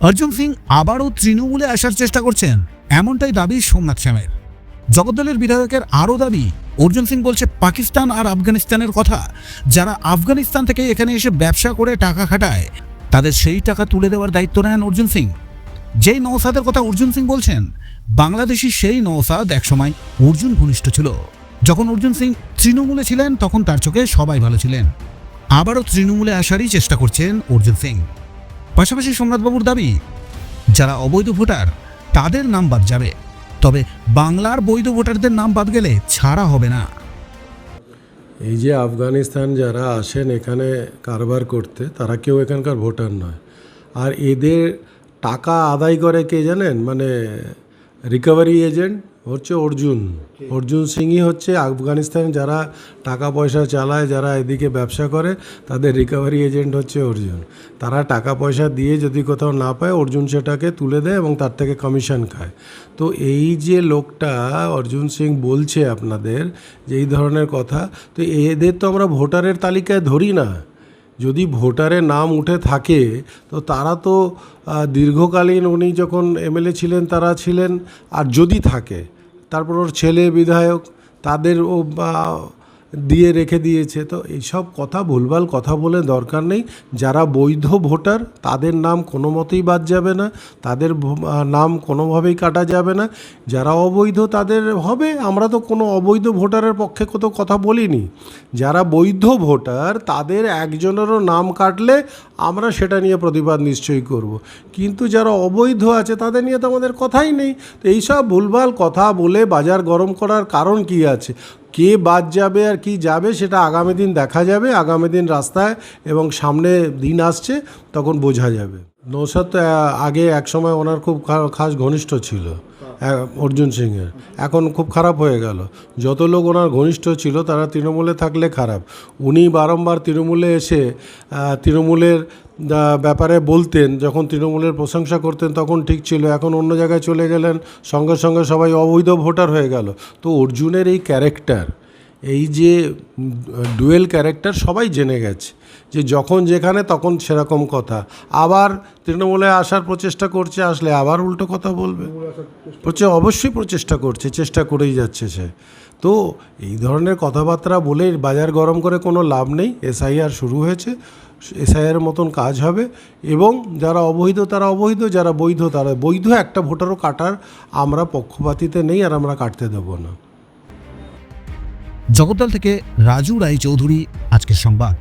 অর্জুন সিং আবারও তৃণমূলে আসার চেষ্টা করছেন। এমনটাই দাবি সোমনাথ শ্যামের জগদ্দলের বিধায়কের আরও দাবি, অর্জুন সিং বলছে পাকিস্তান আর আফগানিস্তানের কথা। যারা আফগানিস্তান থেকে এখানে এসে ব্যবসা করে টাকা খাটায়, তাদের সেই টাকা তুলে দেওয়ার দায়িত্ব নেন অর্জুন সিং। যেই নৌসাদের কথা অর্জুন সিং বলছেন, বাংলাদেশি সেই নৌসাদ একসময় অর্জুন ঘনিষ্ঠ ছিল। যখন অর্জুন সিং তৃণমূলে ছিলেন, তখন তার চোখে সবাই ভালো ছিলেন। আবারও তৃণমূলে আসারই চেষ্টা করছেন অর্জুন সিং। পাশাপাশি সোমনাথবাবুর দাবি, যারা অবৈধ ভোটার, তাদের নাম বাদ যাবে। তবে বাংলার বৈধ ভোটারদের নাম বাদ গেলে ছাড়া হবে না। এই যে আফগানিস্তান যারা আসেন এখানে কারবার করতে, তারা কেউ এখানকার ভোটার নয়। আর এদের টাকা আদায় করে কে জানেন? মানে রিকভারি এজেন্ট হচ্ছে অর্জুন। অর্জুন সিংই হচ্ছে আফগানিস্তানে যারা টাকা পয়সা চালায়, যারা এদিকে ব্যবসা করে, তাদের রিকভারি এজেন্ট হচ্ছে অর্জুন। তারা টাকা পয়সা দিয়ে যদি কোথাও না পায়, অর্জুন সেটাকে তুলে দেয় এবং তার থেকে কমিশন খায়। তো এই যে লোকটা অর্জুন সিং বলছে আপনাদের যে এই ধরনের কথা, তো এদের তো আমরা ভোটারের তালিকায় ধরি না। যদি ভোটারে নাম উঠে থাকে, তো তারা তো দীর্ঘকালীন উনি যখন এমএলএ ছিলেন তারা ছিলেন। আর যদি থাকে, তারপর ওর ছেলে বিধায়ক, তাদের ও দিয়ে রেখে দিয়েছে। তো এইসব কথা, ভুলভাল কথা বলে দরকার নেই। যারা বৈধ ভোটার, তাদের নাম কোনো মতেই বাদ যাবে না। তাদের নাম কোনোভাবেই কাটা যাবে না। যারা অবৈধ, তাদের হবে। আমরা তো কোনো অবৈধ ভোটারের পক্ষে কত কথা বলিনি। যারা বৈধ ভোটার, তাদের একজনেরও নাম কাটলে আমরা সেটা নিয়ে প্রতিবাদ নিশ্চয়ই করব। কিন্তু যারা অবৈধ আছে, তাদের নিয়ে তো আমাদের কথাই নেই। তো এইসব ভুলভাল কথা বলে বাজার গরম করার কারণ কি আছে? কে বাদ যাবে আর কি যাবে সেটা আগামী দিন দেখা যাবে, আগামী দিন রাস্তায় এবং সামনে দিন আসছে তখন বোঝা যাবে। নৌসাদ আগে এক আগে একসময় ওনার খুব খাস ঘনিষ্ঠ ছিল। অর্জুন সিংয়ের। এখন খুব খারাপ হয়ে গেল। যত লোক ওনার ঘনিষ্ঠ ছিল, তারা তৃণমূলে থাকলে খারাপ। উনি বারংবার তৃণমূলে এসে তৃণমূলের ব্যাপারে বলতেন, যখন তৃণমূলের প্রশংসা করতেন, তখন ঠিক ছিল। এখন অন্য জায়গায় চলে গেলেন, সঙ্গে সঙ্গে সবাই অবৈধ ভোটার হয়ে গেল। তো অর্জুনের এই ক্যারেক্টার এই যে ডুয়েল ক্যারেক্টার সবাই জেনে গেছে যে যখন যেখানে তখন সেরকম কথা। আবার তৃণমূলে আসার প্রচেষ্টা করছে, আসলে আবার উল্টো কথা বলবে। অবশ্যই প্রচেষ্টা করছে, চেষ্টা করেই যাচ্ছে সে। তো এই ধরনের কথাবার্তা বলে বাজার গরম করে কোনো লাভ নেই। এসআইআর শুরু হয়েছে, এসআইআর মতন কাজ হবে। এবং যারা অবৈধ, তারা অবৈধ, যারা বৈধ, তারা বৈধ। একটা ভোটারও কাটার আমরা পক্ষপাতিতে নেই আর আমরা কাটতে দেবো না। জগদ্দল থেকে রাজু রায় চৌধুরী আজকের সংবাদ।